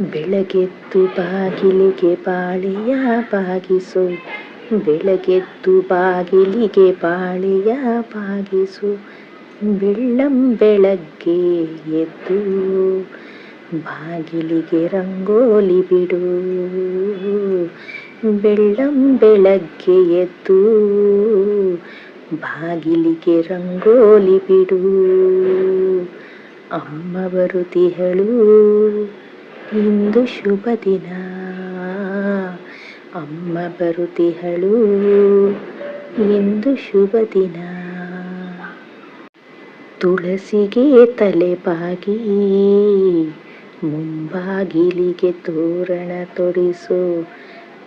ಬೆಳಗೆದ್ದು ಬಾಗಿಲಿಗೆ ಪಾಳಿಯ ಬಾಗಿಸು. ಬೆಳಗೆದ್ದು ಬಾಗಿಲಿಗೆ ಪಾಳಿಯ ಬಾಗಿಸು. ಬೆಳ್ಳಂ ಬೆಳಗ್ಗೆ ಎದ್ದು ಬಾಗಿಲಿಗೆ ರಂಗೋಲಿ ಬಿಡು. ಬೆಳ್ಳಂ ಬೆಳಗ್ಗೆ ಎದ್ದು ಬಾಗಿಲಿಗೆ ರಂಗೋಲಿ ಬಿಡು. ಅಮ್ಮ ಬರುತಿಹಳು ಇಂದು ಶುಭ ದಿನ. ಅಮ್ಮ ಬರುತಿಹಳು ಇಂದು ಶುಭ ದಿನ. ತುಳಸಿಗೆ ತಲೆ ಬಾಗಿ, ಮುಂಬಾಗಿಲಿಗೆ ತೋರಣ ತೊಡಿಸು.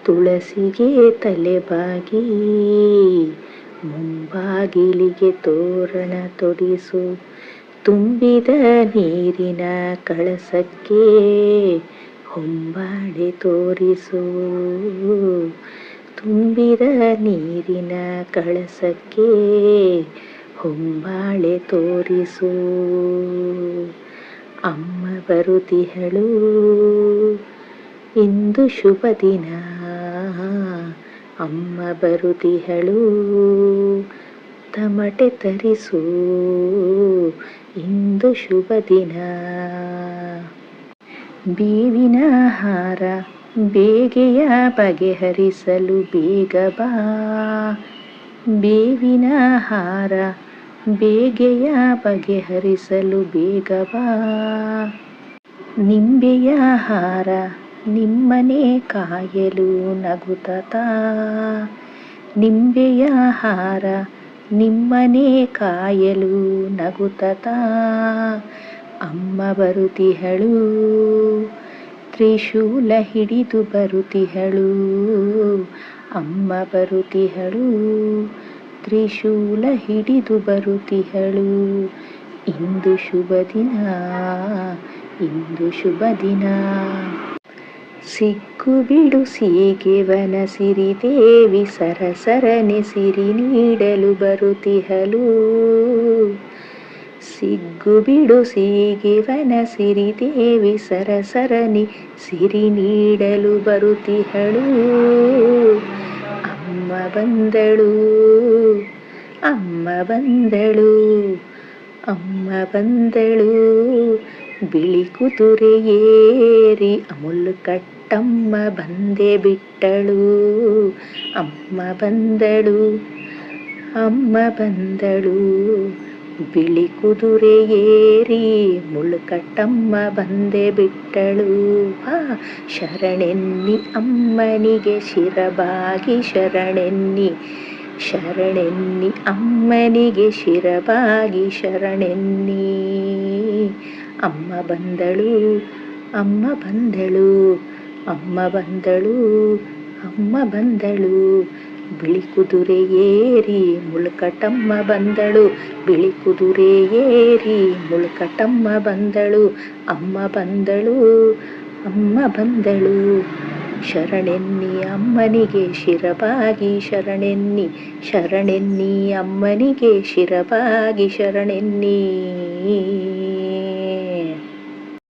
ತುಳಸಿಗೆ ತಲೆ ಬಾಗಿ, ಮುಂಬಾಗಿಲಿಗೆ ತೋರಣ ತೊಡಿಸು. ತುಂಬಿದ ನೀರಿನ ಕಳಸಕ್ಕೆ ಹೊಂಬಾಳೆ ತೋರಿಸು. ತುಂಬಿದ ನೀರಿನ ಕಳಸಕ್ಕೆ ಹೊಂಬಾಳೆ ತೋರಿಸು. ಅಮ್ಮ ಬರುತಿಹಳು, ಇಂದು ಶುಭ ದಿನ. ಅಮ್ಮ ಬರುತಿಹಳು ತಮಟೆ ತರಿಸು. ಇಂದು ಶುಭ ದಿನ. ಬೇವಿನ ಹಾರ ಬೇಗೆಯ ಬಗೆಹರಿಸಲು ಬೇಗ ಬಾ. ಬೇವಿನ ಹಾರ ಬೇಗೆಯ ಬಗೆಹರಿಸಲು ಬೇಗ ಬಾ. ನಿಂಬೆಯ ಹಾರ ನಿಮ್ಮನೆ ಕಾಯಲು ನಗುತತಾ. ನಿಂಬೆಯ ಹಾರ ನಿಮ್ಮನೆ ಕಾಯಲು ನಗುತತ. ಅಮ್ಮ ಬರುತಿಹಳು, ತ್ರಿಶೂಲ ಹಿಡಿದು ಬರುತಿಹಳು. ಅಮ್ಮ ಬರುತಿಹಳು, ತ್ರಿಶೂಲ ಹಿಡಿದು ಬರುತಿಹಳು. ಇಂದು ಶುಭ ದಿನ ಇಂದು ಶುಭ ದಿನ ಸಿಕ್ಕು ಬಿಡು ಸೀಗೆವನ ಸಿರಿದೇವಿ ಸರಸರನೆ ಸಿರಿ ನೀಡಲು ಬರುತಿಹಳು ಸಿಗ್ಗು ಬಿಡು ಸೀಗೆವನ ಸಿರಿದೇವಿ ಸರಸರನಿ ಸಿರಿ ನೀಡಲು ಬರುತಿಹಳು ಅಮ್ಮ ಬಂದಳು ಅಮ್ಮ ಬಂದಳು ಅಮ್ಮ ಬಂದಳು ಬಿಳಿ ಕುದುರೆ ಏರಿ ಅಮುಲ್ ಕಟ್ಟಮ್ಮ ಬಂದೆ ಬಿಟ್ಟಳು, ಅಮ್ಮ ಬಂದಳು ಅಮ್ಮ ಬಂದಳು. ಬಿಳಿ ಕುದುರೆ ಏರಿ ಮುಳುಕಟ್ಟಮ್ಮ ಬಂದೆ ಬಿಟ್ಟಳು. ಶರಣೆನ್ನಿ ಅಮ್ಮನಿಗೆ ಶಿರಬಾಗಿ ಶರಣೆನ್ನಿ ಶರಣೆನ್ನಿ ಅಮ್ಮನಿಗೆ ಶಿರಬಾಗಿ ಶರಣೆನ್ನಿ. ಅಮ್ಮ ಬಂದಳು ಅಮ್ಮ ಬಂದಳು. ಅಮ್ಮ ಬಂದಳು ಅಮ್ಮ ಬಂದಳು. ಬಿಳಿ ಕುದುರೆ ಏರಿ ಮುಳುಕಟಮ್ಮ ಬಂದಳು. ಬಿಳಿ ಕುದುರೆ ಏರಿ ಮುಳುಕಟಮ್ಮ ಬಂದಳು. ಅಮ್ಮ ಬಂದಳು ಅಮ್ಮ ಬಂದಳು. ಶರಣೆನ್ನಿ ಅಮ್ಮನಿಗೆ ಶಿರಬಾಗಿ ಶರಣೆನ್ನಿ. ಶರಣೆನ್ನಿ ಅಮ್ಮನಿಗೆ ಶಿರಬಾಗಿ ಶರಣೆನ್ನಿ.